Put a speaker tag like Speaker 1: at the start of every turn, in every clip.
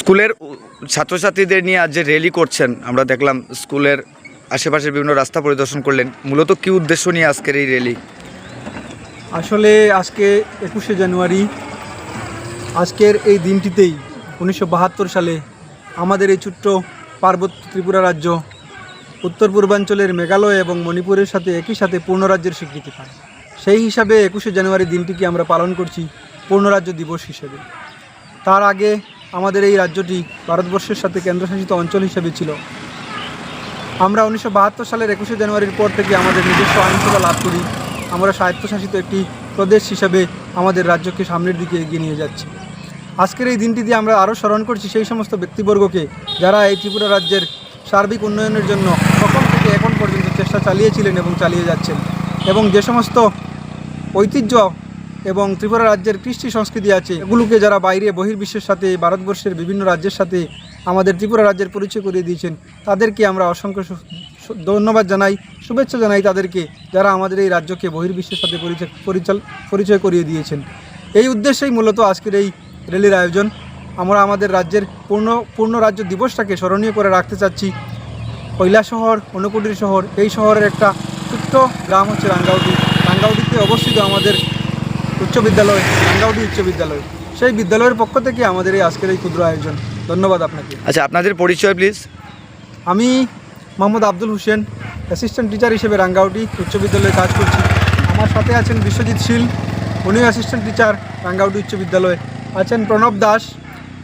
Speaker 1: স্কুলের ছাত্রছাত্রীদের নিয়ে আজ যে র্যালি করছেন, আমরা দেখলাম স্কুলের আশেপাশের বিভিন্ন রাস্তা পরিদর্শন করলেন। মূলত কি উদ্দেশ্য নিয়ে আজকের এই র্যালি
Speaker 2: আসলে আজকে একুশে জানুয়ারি, আজকের এই দিনটিতেই উনিশশো বাহাত্তর সালে আমাদের এই ছোট্ট পার্বত্য ত্রিপুরা রাজ্য উত্তর পূর্বাঞ্চলের মেঘালয় এবং মণিপুরের সাথে একই সাথে পূর্ণরাজ্যের স্বীকৃতি পায়। সেই হিসাবে একুশে জানুয়ারি দিনটিকে আমরা পালন করছি পূর্ণরাজ্য দিবস হিসেবে। তার আগে আমাদের এই রাজ্যটি ভারতবর্ষের সাথে কেন্দ্রশাসিত অঞ্চল হিসেবে ছিল। আমরা উনিশশো বাহাত্তর সালের একুশে জানুয়ারির পর থেকে আমাদের নিজস্ব আইনসভা লাভ করি। আমরা স্বায়ত্তশাসিত একটি প্রদেশ হিসাবে আমাদের রাজ্যকে সামনের দিকে এগিয়ে নিয়ে যাচ্ছি। আজকের এই দিনটি দিয়ে আমরা আরও স্মরণ করছি সেই সমস্ত ব্যক্তিবর্গকে যারা এই ত্রিপুরা রাজ্যের সার্বিক উন্নয়নের জন্য প্রথম থেকে এখন পর্যন্ত চেষ্টা চালিয়েছিলেন এবং চালিয়ে যাচ্ছেন। এবং যে সমস্ত ঐতিহ্য এবং ত্রিপুরা রাজ্যের কৃষ্টি সংস্কৃতি আছে। এগুলোকে যারা বাইরে বহির্বিশ্বের সাথে, ভারতবর্ষের বিভিন্ন রাজ্যের সাথে আমাদের ত্রিপুরা রাজ্যের পরিচয় করিয়ে দিয়েছেন, তাদেরকে আমরা অসংখ্য ধন্যবাদ জানাই, শুভেচ্ছা জানাই তাদেরকে, যারা আমাদের এই রাজ্যকে বহির্বিশ্বের সাথে পরিচয় পরিচয় করিয়ে দিয়েছেন। এই উদ্দেশ্যেই মূলত আজকের এই র্যালির আয়োজন। আমরা আমাদের রাজ্যের পূর্ণ পূর্ণ রাজ্য দিবসটাকে স্মরণীয় করে রাখতে চাচ্ছি। কৈলা শহর অনুকুটির শহর, এই শহরের একটা ছোট্ট গ্রাম হচ্ছে রাঙ্গাউটি। রাঙ্গাউটিতে অবস্থিত আমাদের উচ্চ বিদ্যালয় রাঙ্গাউটি উচ্চ বিদ্যালয় সেই বিদ্যালয়ের পক্ষ থেকে আমাদের এই আজকের এই ক্ষুদ্র আয়োজন। ধন্যবাদ আপনাকে।
Speaker 1: আচ্ছা আপনাদের পরিচয় প্লিজ
Speaker 2: আমি মোহাম্মদ আব্দুল হোসেন অ্যাসিস্ট্যান্ট টিচার হিসেবে রাঙ্গাউটি উচ্চ বিদ্যালয়ে কাজ করছি। আমার সাথে আছেন বিশ্বজিৎ শীল উনিও অ্যাসিস্ট্যান্ট টিচার রাঙ্গাউটি উচ্চ বিদ্যালয় আছেন। প্রণব দাস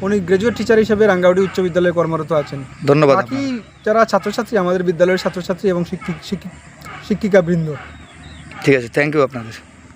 Speaker 2: উনি গ্র্যাজুয়েট টিচার হিসেবে রাঙ্গাউটি উচ্চ বিদ্যালয়ে কর্মরত আছেন।
Speaker 1: ধন্যবাদ
Speaker 2: বাকি যারা ছাত্রছাত্রী আমাদের বিদ্যালয়ের ছাত্রছাত্রী এবং শিক্ষিক শিক্ষিকা বৃন্দ।
Speaker 1: ঠিক আছে থ্যাংক ইউ আপনাদের।